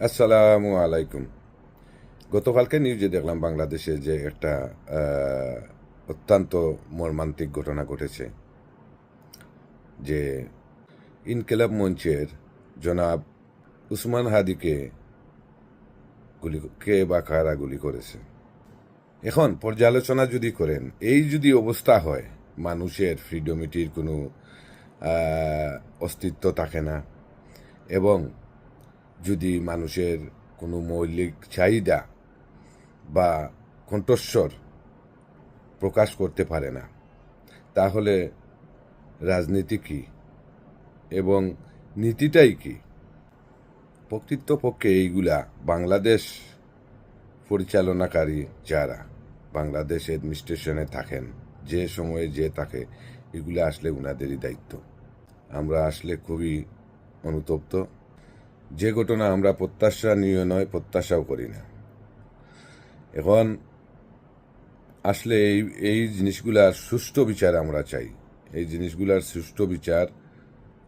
আসসালামু আলাইকুম। গতকালকে নিউজে দেখলাম বাংলাদেশে যে একটা অত্যন্ত মর্মান্তিক ঘটনা ঘটেছে। যে ইনকেলাব মঞ্চের জনাব উসমান হাদিকে গুলি, কে বা কারা গুলি করেছে? এখন পর্যালোচনা যদি করেন, এই যদি অবস্থা হয়, মানুষের ফ্রিডমিটির কোনো অস্তিত্ব থাকে না এবং যদি মানুষের কোনো মৌলিক চাহিদা বা কণ্ঠস্বর প্রকাশ করতে পারে না, তাহলে রাজনীতি কি এবং নীতিটাই কি? প্রকৃতপক্ষে এইগুলা বাংলাদেশ পরিচালনাকারী যারা বাংলাদেশ অ্যাডমিনিস্ট্রেশনে থাকেন, যে সময়ে যে থাকে এগুলো আসলে উনাদেরই দায়িত্ব। আমরা আসলে খুবই অনুতপ্ত। যে ঘটনা আমরা প্রত্যাশা নিয়ে নয়, প্রত্যাশাও করি না। এখন আসলে এই এই জিনিসগুলার সুষ্ঠু বিচার আমরা চাই। এই জিনিসগুলার সুষ্ঠু বিচার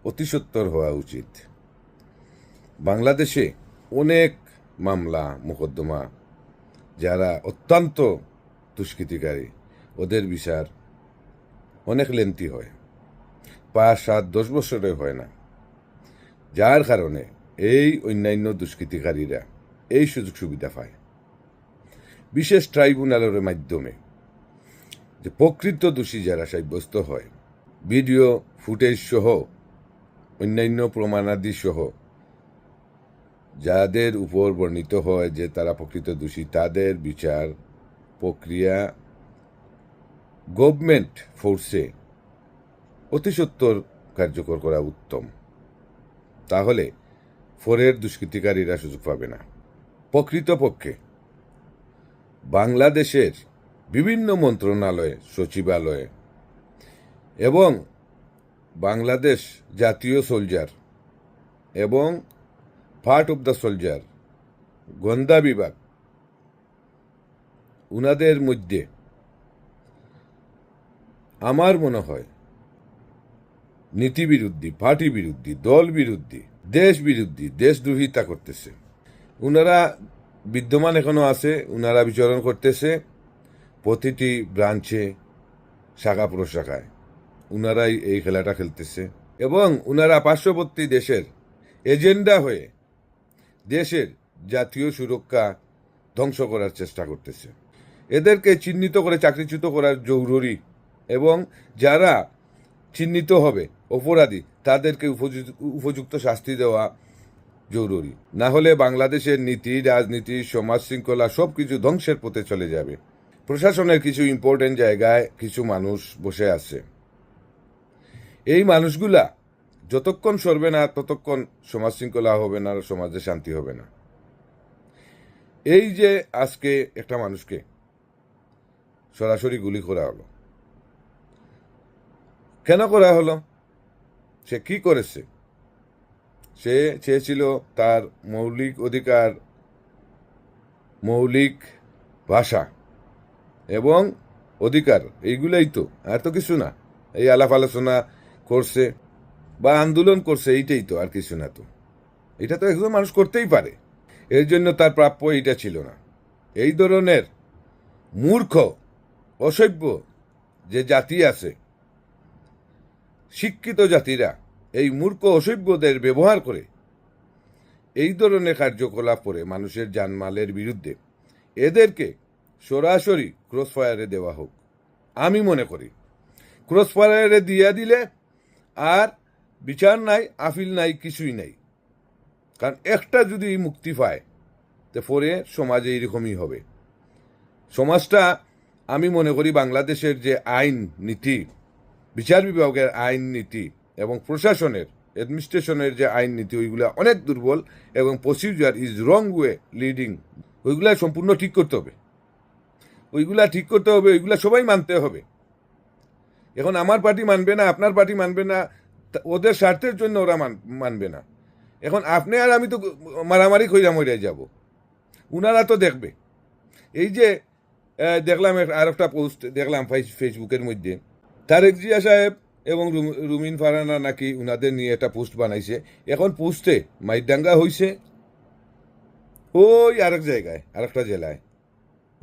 অতি সত্বর হওয়া উচিত। বাংলাদেশে অনেক মামলা, মোকদ্দমা, যারা অত্যন্ত দুষ্কৃতিকারী, ওদের বিচার অনেক লেন্থি হয়। পাঁচ, সাত, দশ বছরে হয় না। যার কারণে এই অন্যান্য দুষ্কৃতিকারীরা এই সুযোগ সুবিধা পায়। বিশেষ ট্রাইব্যুনালের মাধ্যমে যে প্রকৃত দোষী যারা সাব্যস্ত হয়, ভিডিও, ফুটেজ সহ অন্যান্য প্রমাণাদি সহ যাদের উপর বর্ণিত হয় যে তারা প্রকৃত দোষী, তাদের বিচার প্রক্রিয়া গভর্নমেন্ট ফোর্সে অতি সত্বর কার্যকর করা উত্তম। তাহলে ফোরের দুষ্কৃতিকারীরা সুযোগ পাবে না। প্রকৃতপক্ষে, বাংলাদেশের বিভিন্ন মন্ত্রণালয়ে, সচিবালয়ে এবং বাংলাদেশ জাতীয় সোলজার এবং পার্ট অফ দ্য সোলজার গোয়েন্দা বিভাগ, উনাদের মধ্যে আমার মনে হয় নীতি বিরুদ্ধী, পার্টি বিরুদ্ধী, দল বিরুদ্ধী দেশ বিরুদ্ধী দেশদ্রোহিতা করতেছে। উনারা বিদ্যমান এখনও আছে, উনারা বিচরণ করতেছে প্রতিটি ব্রাঞ্চে, শাখা প্রশাখায়। উনারাই এই খেলাটা খেলতেছে। এবং উনারা পার্শ্ববর্তী দেশের এজেন্ডা হয়ে দেশের জাতীয় সুরক্ষা ধ্বংস করার চেষ্টা করতেছে। এদেরকে চিহ্নিত করে, চাকরিচ্যুত করার জরুরি এবং যারা চিহ্নিত হবে, অপরাধী তাদেরকে উপযুক্ত শাস্তি দেওয়া জরুরি। না হলে বাংলাদেশের নীতি, রাজনীতি, সমাজ শৃঙ্খলা সব কিছু ধ্বংসের পথে চলে যাবে। প্রশাসনের কিছু ইম্পর্টেন্ট জায়গায় কিছু মানুষ বসে আছে। এই মানুষগুলা যতক্ষণ সরবে না, ততক্ষণ সমাজ শৃঙ্খলা হবে না, সমাজে শান্তি হবে না। এই যে আজকে একটা মানুষকে সরাসরি গুলি করা হলো। কেন করা হলো? সে কি করেছে? সে চেয়েছিল তার মৌলিক অধিকার, মৌলিক ভাষা এবং অধিকার, এইগুলাই তো, আর তো কিছু না। এই আলাপ আলোচনা করছে বা আন্দোলন করছে, এইটাই তো, আর কিছু না তো। এটা তো একজন মানুষ করতেই পারে। এর জন্য তার প্রাপ্য এইটা ছিল না। এই ধরনের মূর্খ, অসভ্য যে জাতি আছে শিক্ষিত জাতিরা এই মূর্খ অসভ্যদের ব্যবহার করে এই ধরনের কার্যকলাপ করে মানুষের জানমালের বিরুদ্ধে। এদেরকে সরাসরি ক্রস ফায়ারে দেওয়া হোক। আমি মনে করি ক্রস ফায়ারে দিয়া দিলে আর বিচার নাই, আপিল নাই, কিছুই নাই। কারণ একটা যদি মুক্তি পায়, তো পরে সমাজে এইরকমই হবে। সমাজটা, আমি মনে করি, বাংলাদেশের যে আইন নীতি বিচার বিভাগের আইন নীতি এবং প্রশাসনের অ্যাডমিনিস্ট্রেশনের যে আইন নীতি, ওইগুলা অনেক দুর্বল এবং procedure is wrong way leading ওইগুলা সম্পূর্ণ ঠিক করতে হবে। ওইগুলা ঠিক করতে হবে, ওইগুলা সবাই মানতে হবে। এখন আমার পার্টি মানবে না, আপনার পার্টি মানবে না ওদের স্বার্থের জন্য ওরা মান- মানবে না। এখন আপনি আর আমি তো মারামারি কইরা মরে যাব। উনারা তো দেখবে। এই যে দেখলাম আর একটা পোস্ট দেখলাম ফেস- ফেসবুকের মধ্যে। তারেক জিয়া সাহেব এবং রুমিন ফারানা নাকি উনাদের নিয়ে একটা পোস্ট বানাইছে। এখন পোস্টে মাইডাঙ্গা হইছে, ওই আরেক জায়গায়, আরেকটা জেলায়।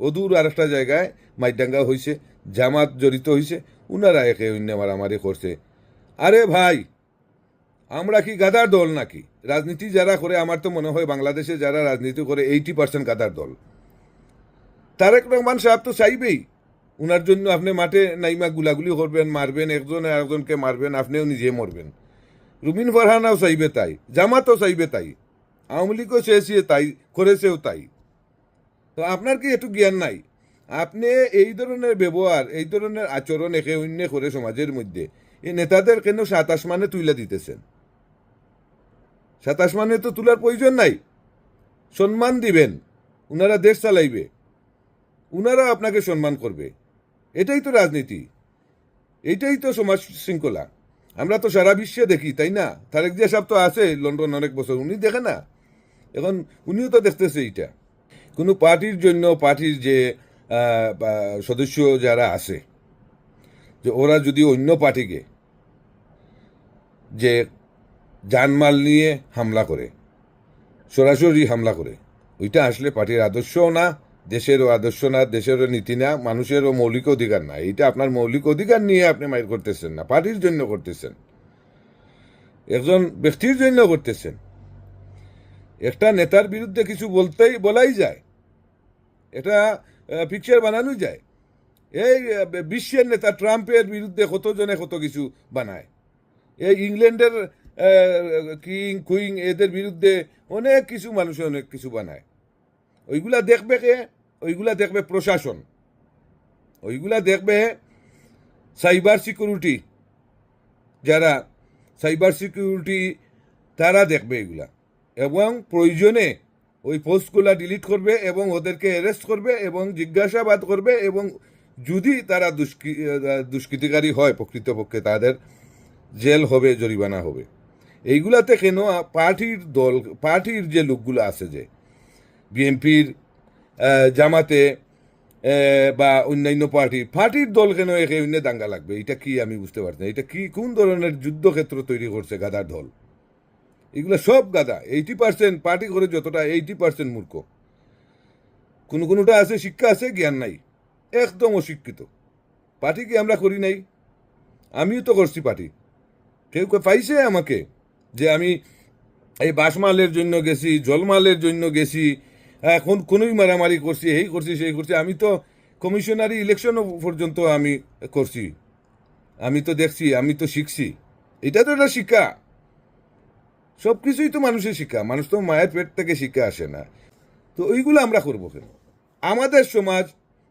অদূর আরেকটা জায়গায় মাইডাঙ্গা হয়েছে জামাত জড়িত হয়েছে উনারা একে অন্য মারামারি করছে। আরে ভাই, আমরা কি গাদার দল নাকি? রাজনীতি যারা করে, আমার তো মনে হয় বাংলাদেশে যারা রাজনীতি করে এইটি পার্সেন্ট গাদার দল। তারেক রহমান সাহেব তো চাইবেই উনার জন্য আপনি মাঠে নাইমা গুলাগুলি করবেন, মারবেন, একজন একজনকে মারবেন, আপনিও নিজে মরবেন। রুমিন ফারহানাও চাইবে তাই, জামাতও চাইবে তাই, আওয়ামী লীগও চেয়েছে তাই, করেছেও তাই। তো আপনার কি একটু জ্ঞান নাই? আপনি এই ধরনের ব্যবহার, এই ধরনের আচরণ একে অন্য করে সমাজের মধ্যে এই নেতাদের কেন সাত আসমানে তুলে দিতেছেন? সাত আসমানে তো তোলার প্রয়োজন নাই। সম্মান দিবেন, উনারা দেশ চালাইবে উনারা আপনাকে সম্মান করবে। এটাই তো রাজনীতি। এটাই তো সমাজ শৃঙ্খলা। আমরা তো সারা বিশ্বে দেখি, তাই না? তারেক জিয়া সাহেব তো আছে, লন্ডন অনেক বছর। উনি দেখে না? এখন উনিও তো দেখতেছে এইটা। কোনো পার্টির জন্য পার্টির যে সদস্য যারা আছে, যে ওরা যদি অন্য পার্টিকে যে জানমাল নিয়ে হামলা করে, সরাসরি হামলা করে, ওইটা আসলে পার্টির আদর্শও না দেশেরও আদর্শ না, দেশেরও নীতি না, মানুষেরও মৌলিক অধিকার না। এটা আপনার মৌলিক অধিকার নিয়ে আপনি মাইর করতেছেন না, পার্টির জন্য করতেছেন। একজন ব্যক্তির জন্য করতেছেন। একটা নেতার বিরুদ্ধে কিছু বলতেই বলাই যায়। এটা পিকচার বানানো যায়। এই বিশ্বের নেতা ট্রাম্পের বিরুদ্ধে কতজনে কত কিছু বানায়? এই ইংল্যান্ডের কিং, কুইং, এদের বিরুদ্ধে অনেক কিছু মানুষ অনেক কিছু বানায়। ওইগুলা দেখবে কে? ওইগুলা দেখবে প্রশাসন। ওইগুলা দেখবে সাইবার সিকিউরিটি। যারা সাইবার সিকিউরিটি, তারা দেখবে এগুলা। এবং প্রয়োজনে ওই পোস্টগুলা ডিলিট করবে এবং ওদেরকে অ্যারেস্ট করবে এবং জিজ্ঞাসাবাদ করবে এবং যদি তারা দুষ্কৃ, দুষ্কৃতিকারী হয় প্রকৃতপক্ষে, তাদের জেল হবে, জরিমানা হবে। এইগুলাতে কেন পার্টির দল, পার্টির যে লোকগুলো আছে যে বিএনপির জামাতে বা অন্যান্য পার্টি, পার্টির দল কেন একে অন্য দাঙ্গা লাগবে? এটা কি আমি বুঝতে পারছি না। এটা কি, কোন ধরনের যুদ্ধক্ষেত্র তৈরি করছে গাদার দল? এগুলো সব গাদা এইটি পার্সেন্ট পার্টি করে যতটা এইটি পার্সেন্ট মূর্খ। কোনো কোনোটা আছে, শিক্ষা আছে, জ্ঞান নাই। একদম অশিক্ষিত। পার্টি কি আমরা করি নাই? আমিও তো করছি পার্টি। কেউ পাইছে আমাকে যে আমি এই বাসমালের জন্য গেছি, জলমালের জন্য গেছি এখন কোনোই মারামারি করছি, এই করছি, সেই করছি। আমি তো কমিশনারি ইলেকশন পর্যন্ত আমি করছি। আমি তো দেখছি, আমি তো শিখছি। এটা তো একটা শিক্ষা। সব কিছুই তো মানুষের শিক্ষা। মানুষ তো মায়ের পেট থেকে শিক্ষা আসে না। তো ওইগুলো আমরা করব কেন? আমাদের সমাজ,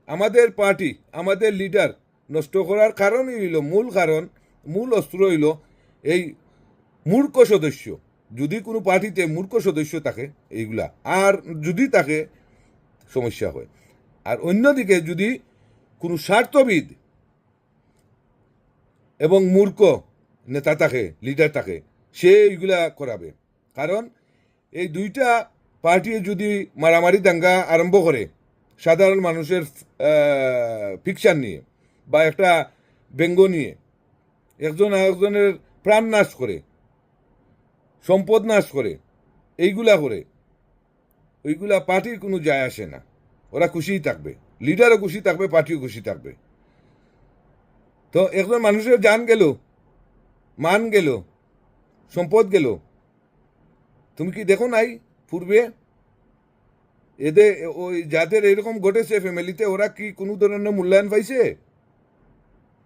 আমাদের পার্টি, আমাদের লিডার নষ্ট করার কারণই হইল, মূল কারণ, মূল অস্ত্র হইল এই মূর্খ সদস্য। যদি কোনো পার্টিতে মূর্খ সদস্য থাকে এইগুলা, আর যদি তাকে সমস্যা হয়। আর অন্যদিকে যদি কোনো স্বার্থবিদ এবং মূর্খ নেতা থাকে, লিডার থাকে, সে এইগুলা করাবে। কারণ এই দুইটা পার্টি যদি মারামারি দাঙ্গা আরম্ভ করে, সাধারণ মানুষের ফিকশন নিয়ে বা একটা ব্যঙ্গ নিয়ে, একজন আরেকজনের প্রাণ নাশ করে সম্পদ নাশ করে, এইগুলা করে, ওইগুলা পার্টির কোনো যায় আসে না। ওরা খুশিই থাকবে। লিডারও খুশি থাকবে, পার্টিও খুশি থাকবে। তো একজন মানুষের জান গেল, মান গেল, সম্পদ গেল। তুমি কি দেখো নাই পূর্বে? এদের ওই যাদের এরকম ঘটেছে ফ্যামিলিতে ওরা কি কোনো ধরনের মূল্যায়ন পাইছে?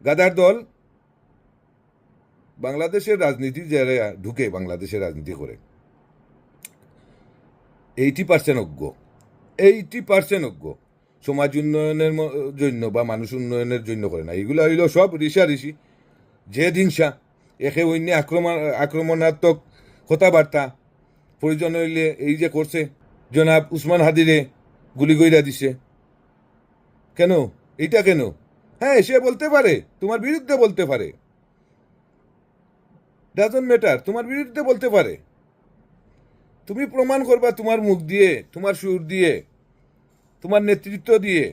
গাদার দল? বাংলাদেশের রাজনীতি যারা ঢুকে বাংলাদেশের রাজনীতি করে এইটি পার্সেন্ট অজ্ঞ এইটি পার্সেন্ট অজ্ঞ। সমাজ উন্নয়নের জন্য বা মানুষ উন্নয়নের জন্য করে না। এগুলো হইল সব ঋষা ঋষি। যে হিংসা, একে অন্য আক্রমণ আক্রমণাত্মক কথাবার্তা। প্রয়োজন হইলে এই যে করছে, জনাব উসমান হাদিরে গুলি গইরা দিছে। কেন? এইটা কেন? হ্যাঁ সে বলতে পারে, তোমার বিরুদ্ধে বলতে পারে। ডাজন্ট ম্যাটার তোমার বিরুদ্ধে বলতে পারে। তুমি প্রমাণ করবা তোমার মুখ দিয়ে, তোমার সুর দিয়ে, তোমার নেতৃত্ব দিয়ে,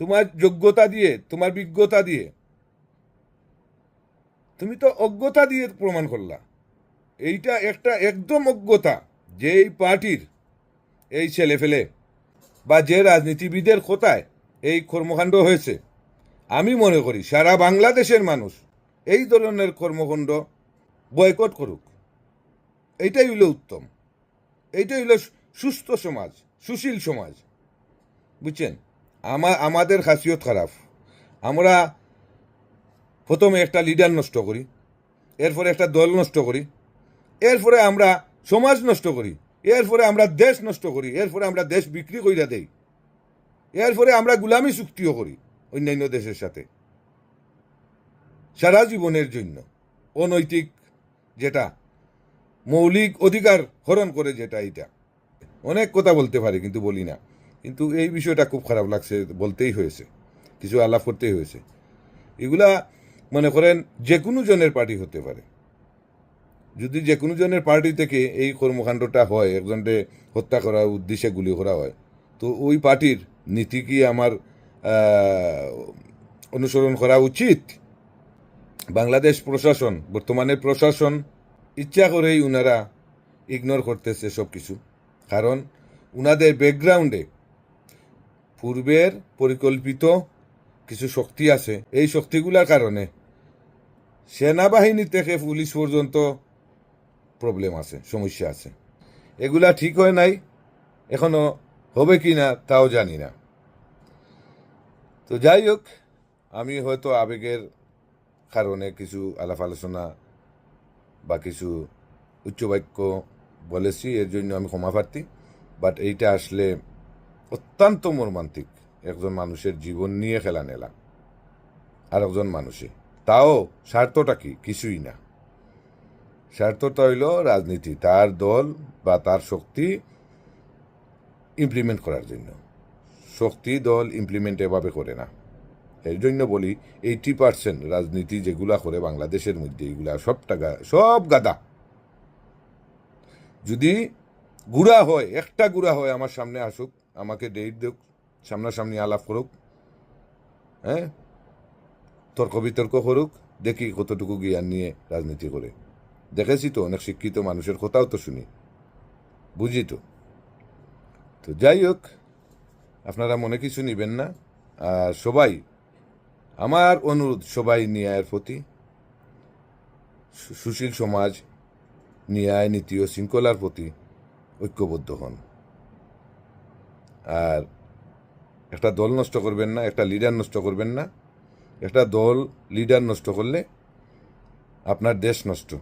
তোমার যোগ্যতা দিয়ে, তোমার বিজ্ঞতা দিয়ে। তুমি তো অজ্ঞতা দিয়ে প্রমাণ করলা। এইটা একটা একদম অজ্ঞতা। যে এই পার্টির এই ছেলে ফেলে বা যে রাজনীতিবিদের কোথায় এই কর্মকাণ্ড হয়েছে, আমি মনে করি সারা বাংলাদেশের মানুষ এই ধরনের কর্মকাণ্ড বয়কট করুক। এইটাই হইল উত্তম। এইটাই হইল সুস্থ সমাজ, সুশীল সমাজ। বুঝছেন? আমা আমাদের খাসিয়ত খারাপ। আমরা প্রথমে একটা লিডার নষ্ট করি, এরপরে একটা দল নষ্ট করি, এরপরে আমরা সমাজ নষ্ট করি, এরপরে আমরা দেশ নষ্ট করি, এরপরে আমরা দেশ বিক্রি কইরা দেই, এরপরে আমরা গুলামি চুক্তিও করি অন্যান্য দেশের সাথে। সারা জীবনের জন্য। অনৈতিক যেটা মৌলিক অধিকার হরণ করে যেটা এটা অনেক কথা বলতে পারি, কিন্তু বলি না। কিন্তু এই বিষয়টা খুব খারাপ লাগছে, বলতেই হয়েছে। কিছু আলাপ করতেই হয়েছে। এগুলা মনে করেন যে কোনো জনের পার্টি হতে পারে। যদি যে কোনো জনের পার্টি থেকে এই কর্মকাণ্ডটা হয়, একজনকে হত্যা করার উদ্দেশ্যে গুলি করা হয়, তো ওই পার্টির নীতি কি আমার অনুসরণ করা উচিত? বাংলাদেশ প্রশাসন, বর্তমানে প্রশাসন, ইচ্ছা করেই উনারা ইগনোর করতেছে সব কিছু কারণ উনাদের ব্যাকগ্রাউন্ডে পূর্বের পরিকল্পিত কিছু শক্তি আছে। এই শক্তিগুলোর কারণে সেনাবাহিনী থেকে পুলিশ পর্যন্ত প্রবলেম আছে, সমস্যা আছে। এগুলা ঠিক হয় নাই, এখনও হবে কি না তাও জানি না। তো যাই হোক, আমি হয়তো আবেগের কারণে কিছু আলাপ আলোচনা বা কিছু উচ্চবাক্য বলেছি, এর জন্য আমি ক্ষমা প্রার্থী। বাট এইটা আসলে অত্যন্ত মর্মান্তিক। একজন মানুষের জীবন নিয়ে খেলা নেলা আর একজন মানুষে। তাও স্বার্থটা কি? কিছুই না। স্বার্থটা হইল রাজনীতি, তার দল বা তার শক্তি ইমপ্লিমেন্ট করার জন্য। শক্তি দল ইমপ্লিমেন্ট এভাবে করে না। এর জন্য বলি এইটি পার্সেন্ট রাজনীতি যেগুলা করে বাংলাদেশের মধ্যে এইগুলা সবটা গা- সব গাদা। যদি গুড়া হয়, একটা গুড়া হয় আমার সামনে আসুক, আমাকে ডেট দেখ সামনাসামনি আলাপ করুক হ্যাঁ? তর্ক বিতর্ক করুক, দেখি কতটুকু জ্ঞান নিয়ে রাজনীতি করে। দেখেছি তো, অনেক শিক্ষিত মানুষের কথাও তো শুনি। বুঝি তো? তো যাই হোক, আপনারা মনে কিছু নিবেন না। আর সবাই আমার অনুরোধ সবাই ন্যায়ের প্রতি। সুশীল সমাজ, ন্যায়, নীতি ও শৃঙ্খলার প্রতি ঐক্যবদ্ধ হন। আর একটা দল নষ্ট করবেন না, একটা লিডার নষ্ট করবেন না। একটা দল, লিডার নষ্ট করলে আপনার দেশ নষ্ট,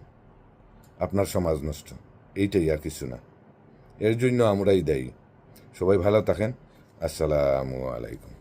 আপনার সমাজ নষ্ট। এইটাই আর কিছু না। এর জন্য আমরাই দায়ী। সবাই ভালো থাকেন। আসসালামু আলাইকুম।